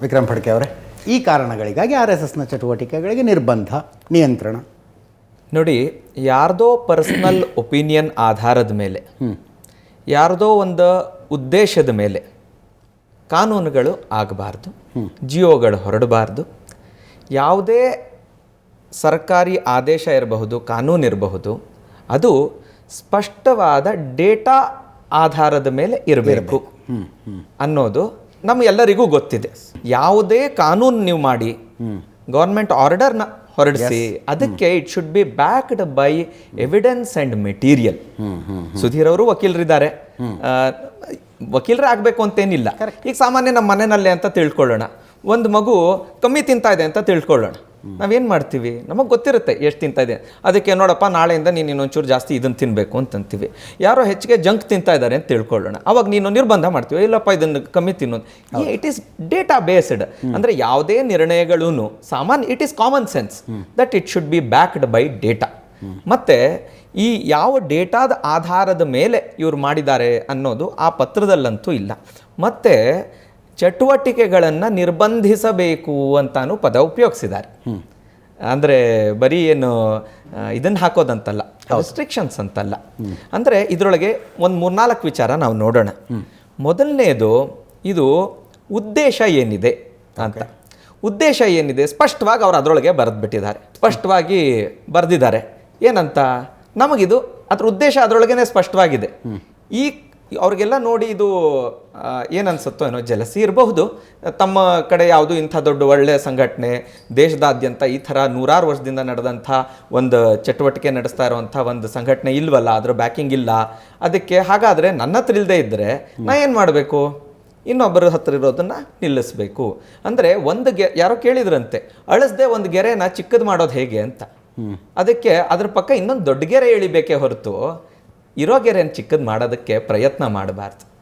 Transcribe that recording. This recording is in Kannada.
ವಿಕ್ರಮ್ ಫಡ್ಕೆ ಅವರೇ ಈ ಕಾರಣಗಳಿಗಾಗಿ ಆರ್ ಎಸ್ ಎಸ್ನ ಚಟುವಟಿಕೆಗಳಿಗೆ ನಿರ್ಬಂಧ ನಿಯಂತ್ರಣ. ನೋಡಿ ಯಾರ್ದೋ ಪರ್ಸ್ನಲ್ ಒಪಿನಿಯನ್ ಆಧಾರದ ಮೇಲೆ ಯಾರ್ದೋ ಒಂದು ಉದ್ದೇಶದ ಮೇಲೆ ಕಾನೂನುಗಳು ಆಗಬಾರ್ದು ಜಿಯೋಗಳು ಹೊರಡಬಾರ್ದು ಯಾವುದೇ ಸರ್ಕಾರಿ ಆದೇಶ ಇರಬಹುದು ಕಾನೂನು ಇರಬಹುದು ಅದು ಸ್ಪಷ್ಟವಾದ ಡೇಟಾ ಆಧಾರದ ಮೇಲೆ ಇರಬೇಕು ಅನ್ನೋದು ನಮಗೆಲ್ಲರಿಗೂ ಗೊತ್ತಿದೆ. ಯಾವುದೇ ಕಾನೂನು ನೀವು ಮಾಡಿ ಗೌರ್ಮೆಂಟ್ ಆರ್ಡರ್ನ ಹೊರಡಿಸಿ ಅದಕ್ಕೆ it should be backed by evidence and material Sudhir ಅವರು ವಕೀಲರಿದ್ದಾರೆ. ವಕೀಲರೇ ಆಗಬೇಕು ಅಂತೇನಿಲ್ಲ. ಈಗ ಸಾಮಾನ್ಯ ನಮ್ಮ ಮನೆಯಲ್ಲೇ ಅಂತ ತಿಳ್ಕೊಳ್ಳೋಣ. ಒಂದು ಮಗು ಕಮ್ಮಿ ತಿಂತಾ ಇದೆ ಅಂತ ತಿಳ್ಕೊಳ್ಳೋಣ. ನಾವೇನು ಮಾಡ್ತೀವಿ? ನಮಗೆ ಗೊತ್ತಿರುತ್ತೆ ಎಷ್ಟು ತಿಂತಾ ಇದೆ. ಅದಕ್ಕೆ ನೋಡಪ್ಪ ನಾಳೆಯಿಂದ ನೀನು ಇನ್ನೊಂಚೂರು ಜಾಸ್ತಿ ಇದನ್ನು ತಿನ್ನಬೇಕು ಅಂತಂತೀವಿ. ಯಾರೋ ಹೆಚ್ಚಿಗೆ ಜಂಕ್ ತಿಂತಾ ಇದ್ದಾರೆ ಅಂತ ತಿಳ್ಕೊಳ್ಳೋಣ. ಅವಾಗ ನೀನು ನಿರ್ಬಂಧ ಮಾಡ್ತೀವಿ. ಇಲ್ಲಪ್ಪ ಇದನ್ನು ಕಮ್ಮಿ ತಿನ್ನೋದು ಇಟ್ ಈಸ್ ಡೇಟಾ ಬೇಸ್ಡ್ ಅಂದರೆ ಯಾವುದೇ ನಿರ್ಣಯಗಳೂ ಸಾಮಾನ್ಯ it is common sense that it should be backed by data ಮತ್ತೆ ಈ ಯಾವ ಡೇಟಾದ ಆಧಾರದ ಮೇಲೆ ಇವ್ರು ಮಾಡಿದ್ದಾರೆ ಅನ್ನೋದು ಆ ಪತ್ರದಲ್ಲಂತೂ ಇಲ್ಲ. ಮತ್ತೆ ಚಟುವಟಿಕೆಗಳನ್ನು ನಿರ್ಬಂಧಿಸಬೇಕು ಅಂತಾನು ಪದ ಉಪಯೋಗಿಸಿದ್ದಾರೆ. ಅಂದರೆ ಬರೀ ಏನು ಇದನ್ನು ಹಾಕೋದಂತಲ್ಲ ರೆಸ್ಟ್ರಿಕ್ಷನ್ಸ್ ಅಂತಲ್ಲ. ಅಂದರೆ ಇದರೊಳಗೆ ಒಂದು ಮೂರ್ನಾಲ್ಕು ವಿಚಾರ ನಾವು ನೋಡೋಣ. ಮೊದಲನೇದು ಇದು ಉದ್ದೇಶ ಏನಿದೆ ಅಂತ. ಉದ್ದೇಶ ಏನಿದೆ ಸ್ಪಷ್ಟವಾಗಿ ಅವರು ಅದರೊಳಗೆ ಬರೆದ್ಬಿಟ್ಟಿದ್ದಾರೆ. ಸ್ಪಷ್ಟವಾಗಿ ಬರೆದಿದ್ದಾರೆ. ಏನಂತ? ನಮಗಿದು ಅದ್ರ ಉದ್ದೇಶ ಅದರೊಳಗೇನೆ ಸ್ಪಷ್ಟವಾಗಿದೆ. ಈ ಅವ್ರಿಗೆಲ್ಲ ನೋಡಿ ಇದು ಏನು ಏನನ್ಸುತ್ತೋ ಏನೋ ಜಲಸಿ ಇರಬಹುದು. ತಮ್ಮ ಕಡೆ ಯಾವುದು ಇಂಥ ದೊಡ್ಡ ಒಳ್ಳೆಯ ಸಂಘಟನೆ ದೇಶದಾದ್ಯಂತ ಈ ಥರ ನೂರಾರು ವರ್ಷದಿಂದ ನಡೆದಂಥ ಒಂದು ಚಟುವಟಿಕೆ ನಡೆಸ್ತಾ ಇರುವಂಥ ಒಂದು ಸಂಘಟನೆ ಇಲ್ವಲ್ಲ ಅದರ ಬ್ಯಾಕಿಂಗ್ ಇಲ್ಲ. ಅದಕ್ಕೆ ಹಾಗಾದರೆ ನನ್ನ ಹತ್ರ ಇಲ್ಲದೆ ಇದ್ದರೆ ನಾ ಏನು ಮಾಡಬೇಕು? ಇನ್ನೊಬ್ಬರ ಹತ್ರ ಇರೋದನ್ನ ನಿಲ್ಲಿಸಬೇಕು. ಅಂದರೆ ಒಂದು ಗೆ ಯಾರೋ ಕೇಳಿದ್ರಂತೆ ಅಳಿಸ್ದೆ ಒಂದು ಗೆರೆನ ಚಿಕ್ಕದು ಮಾಡೋದು ಹೇಗೆ ಅಂತ. ಅದಕ್ಕೆ ಅದ್ರ ಪಕ್ಕ ಇನ್ನೊಂದು ದೊಡ್ಡ ಗೆರೆ ಎಳಿಬೇಕೇ ಹೊರತು ಇರೋ ಚಿಕ್ಕದು ಮಾಡೋದಕ್ಕೆ ಪ್ರಯತ್ನ ಮಾಡಬಾರ್ದು.